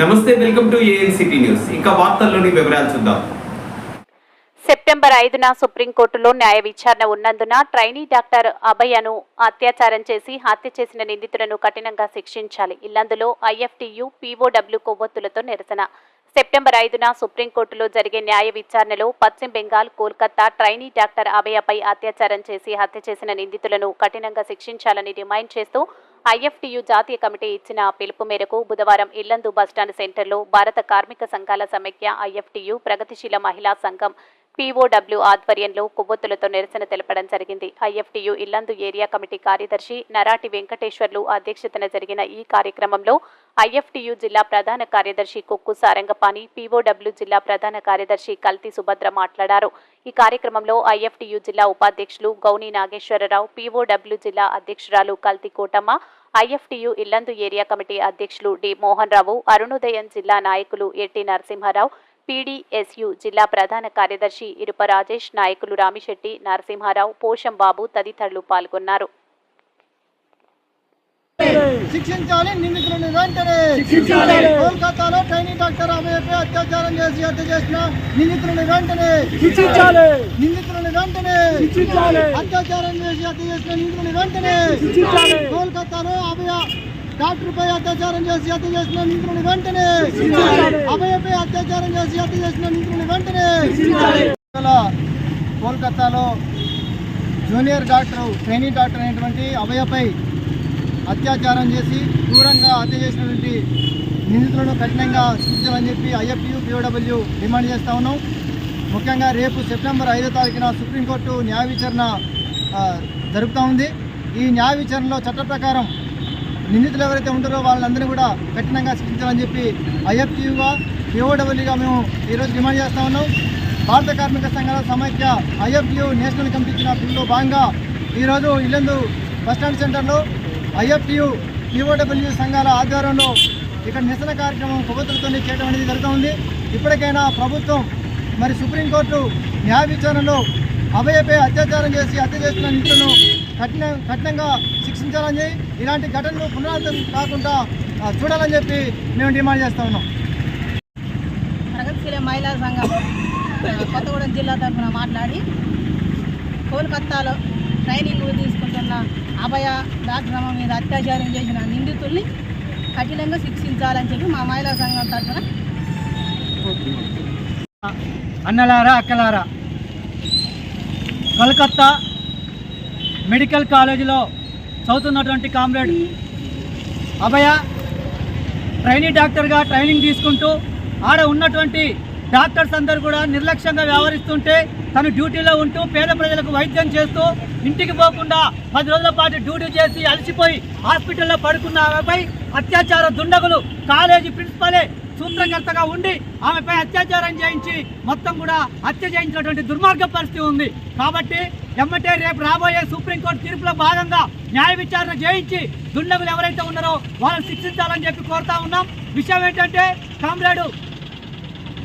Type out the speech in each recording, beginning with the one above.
నమస్తే welcome to ANCT news. ఇంకా వార్తల్లోని వివరాలు చూద్దాం. సెప్టెంబర్ ఐదున సుప్రీంకోర్టులో న్యాయ విచారణ ఉన్నందున ట్రైనీ డాక్టర్ అభయను అత్యాచారం చేసి హత్య చేసిన నిందితులను కఠినంగా శిక్షించాలి. ఇల్లందులో ఐఎఫ్టియు పీఓడబ్ల్యూ కొవ్వొత్తులతో నిరసన. సెప్టెంబర్ ఐదున సుప్రీంకోర్టులో జరిగే న్యాయ విచారణలో పశ్చిమ బెంగాల్ కోల్కతా ట్రైనీ డాక్టర్ అభయపై అత్యాచారం చేసి హత్య చేసిన నిందితులను కఠినంగా శిక్షించాలని డిమాండ్ చేస్తూ ఐఎఫ్టియు జాతీయ కమిటీ ఇచ్చిన పిలుపు మేరకు బుధవారం ఇల్లందు బస్టాండ్ సెంటర్లో భారత కార్మిక సంఘాల సమైక్య ఐఎఫ్టియు ప్రగతిశీల మహిళా సంఘం పీఓడబ్ల్యూ ఆధ్వర్యంలో కొవ్వొత్తులతో నిరసన తెలపడం జరిగింది. ఐఎఫ్టియు ఇల్లందు ఏరియా కమిటీ కార్యదర్శి నరాటి వెంకటేశ్వర్లు అధ్యక్షతన జరిగిన ఈ కార్యక్రమంలో ఐఎఫ్టియు జిల్లా ప్రధాన కార్యదర్శి కొక్కు సారంగపాణి పీఓడబ్ల్యూ జిల్లా ప్రధాన కార్యదర్శి కల్తి సుభద్ర మాట్లాడారు. ఈ కార్యక్రమంలో ఐఎఫ్టియు జిల్లా ఉపాధ్యక్షులు గౌని నాగేశ్వరరావు పీఓడబ్ల్యూ జిల్లా అధ్యక్షురాలు Kalti Kotamma IFTU Yellandu area committee అధ్యక్షులు డి మోహన్ రావు అరుణోదయం జిల్లా నాయకులు ఎట్టి నరసింహారావు పీడీఎస్యు జిల్లా ప్రధాన కార్యదర్శి ఇరుప రాజేష్ నాయకులు రామిశెట్టి నరసింహారావు పోషం బాబు తదితరులు పాల్గొన్నారు. శిక్షించాలి నిందితులను వెంటనే కోల్కతాలో ట్రైనింగ్ డాక్టర్ అభయపై అత్యాచారం చేసి హత్య చేసిన నిందితులను వెంటనే శిక్షించాలి. నిందితులను వెంటనే శిక్షించాలి. అత్యాచారం చేసి హత్య చేసిన నిందితులను వెంటనే శిక్షించాలి. కోల్కతాలో అభయ డాక్టర్ పై అత్యాచారం చేసి హత్య చేసిన నిందితులను వెంటనే. అభయపై అత్యాచారం చేసి హత్య చేసిన నిందితులను వెంటనే కోల్కతాలో జూనియర్ డాక్టర్ ట్రైనింగ్ డాక్టర్ అయినటువంటి అభయపై అత్యాచారం చేసి క్రూరంగా హత్య చేసినటువంటి నిందితులను కఠినంగా శిక్షించాలని చెప్పి ఐఎఫ్యూ పీఓడబ్ల్యూ డిమాండ్ చేస్తా ఉన్నాం. ముఖ్యంగా రేపు సెప్టెంబర్ ఐదో తారీఖున సుప్రీంకోర్టు న్యాయ విచారణ ఆ, జరుగుతూ ఉంది. ఈ న్యాయ విచారణలో చట్ట ప్రకారం నిందితులు ఎవరైతే ఉంటారో వాళ్ళందరినీ కూడా కఠినంగా శిక్షించాలని చెప్పి ఐఎఫ్టీయూగా పీఓడబ్ల్యూగా మేము ఈరోజు డిమాండ్ చేస్తా ఉన్నాం. భారత కార్మిక సంఘాల సమైక్య ఐఎఫ్టీయూ నేషనల్ కమిటీ ఇచ్చిన బిల్లులో భాగంగా ఈరోజు ఇల్లందు బస్టాండ్ సెంటర్లో ఐఎఫ్టియు పీఓడబ్ల్యూ సంఘాల ఆధ్వర్యంలో ఇక్కడ నిరసన కార్యక్రమం కొవ్వొత్తులతో చేయడం అనేది జరుగుతుంది. ఇప్పటికైనా ప్రభుత్వం మరి సుప్రీంకోర్టు న్యాయ విచారణలో అభయపై అత్యాచారం చేసి హత్య చేసిన నిధులను కఠిన కఠినంగా శిక్షించాలని చెప్పి ఇలాంటి ఘటనలు పునరావృతం కాకుండా చూడాలని చెప్పి మేము డిమాండ్ చేస్తా ఉన్నాం. ప్రగతిశీల మహిళా సంఘం కొత్తగూడెం జిల్లా తరఫున మాట్లాడి కోల్కత్తాలో ట్రైనింగ్ తీసుకుంటున్న అభయ డాక్టర్ మీద అత్యాచారం చేసిన నిందితుల్ని కఠినంగా శిక్షించాలని చెప్పి మా మహిళా సంఘం తరఫున అన్నలారా అక్కలారా. కలకత్తా మెడికల్ కాలేజీలో చదువుతున్నటువంటి కామ్రేడ్ అభయ ట్రైనింగ్ డాక్టర్గా ట్రైనింగ్ తీసుకుంటూ ఆడ ఉన్నటువంటి డాక్టర్స్ అందరు కూడా నిర్లక్ష్యంగా వ్యవహరిస్తుంటే తను డ్యూటీలో ఉంటూ పేద ప్రజలకు వైద్యం చేస్తూ ఇంటికి పోకుండా పది రోజుల పాటు డ్యూటీ చేసి అలసిపోయి హాస్పిటల్లో పడుకున్న ఆమెపై అత్యాచార దుండగులు కాలేజీ ప్రిన్సిపలే సూత్రకర్తగా ఉండి ఆమెపై అత్యాచారం చేయించి మొత్తం కూడా హత్య చేయించినటువంటి దుర్మార్గ పరిస్థితి ఉంది. కాబట్టి ఎమ్మటే రేపు రాబోయే సుప్రీంకోర్టు తీర్పులో భాగంగా న్యాయ విచారణ చేయించి దుండగులు ఎవరైతే ఉన్నారో వాళ్ళని శిక్షించాలని చెప్పి కోరుతా ఉన్నాం. విషయం ఏంటంటే కామ్రేడు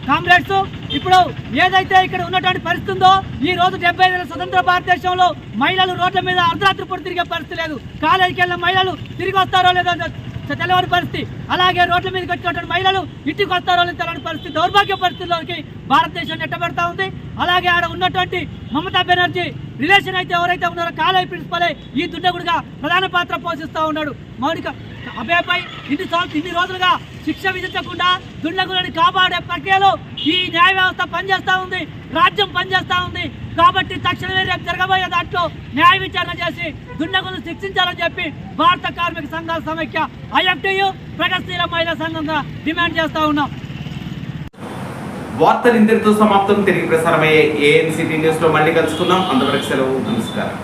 కామ్రేడ్స్ ఇప్పుడు ఏదైతే ఇక్కడ ఉన్నటువంటి పరిస్థితి ఉందో ఈ రోజు డెబ్బై ఐదు స్వతంత్ర భారతదేశంలో మహిళలు రోడ్ల మీద అర్ధరాత్రి పూట తిరిగే పరిస్థితి లేదు. కాలేజీకి వెళ్ళిన మహిళలు తిరిగి వస్తారో లేదో తె- తెలియని పరిస్థితి. అలాగే రోడ్ల మీదకి వచ్చినటువంటి మహిళలు ఇంటికి వస్తారో లేదో తెలియని పరిస్థితి. దౌర్భాగ్య పరిస్థితుల్లోకి భారతదేశం నెట్టబెడతా ఉంది. అలాగే ఆడ ఉన్నటువంటి మమతా బెనర్జీ రిలేషన్ అయితే ఎవరైతే ఉన్నారో కాలేజీ ప్రిన్సిపలే ఈ దుండగుడిగా ప్రధాన పాత్ర పోషిస్తూ ఉన్నాడు. మౌనిక అభయపై ఇన్ని సంవత్సరం ఇన్ని రోజులుగా శిక్ష విధించకుండా దుండగులని కాపాడే ప్రక్రియలో ఈ న్యాయ వ్యవస్థ పనిచేస్తా ఉంది రాజ్యం పనిచేస్తా ఉంది. కాబట్టి తక్షణమే రేపు జరగబోయే దాంట్లో న్యాయ విచారణ చేసి దుండగులను శిక్షించాలని చెప్పి భారత కార్మిక సంఘాల సమైక్య ఐఎఫ్టియు ప్రగతిశీల మహిళా సంఘంగా డిమాండ్ చేస్తా ఉన్నాం. వార్తలు ఇంతటితో సమాప్తం. తిరిగి ప్రసారమయ్యే ఏఎన్సీటీ న్యూస్లో మళ్ళీ కలుసుకుందాం. అంతవరకు సెలవు. నమస్కారం.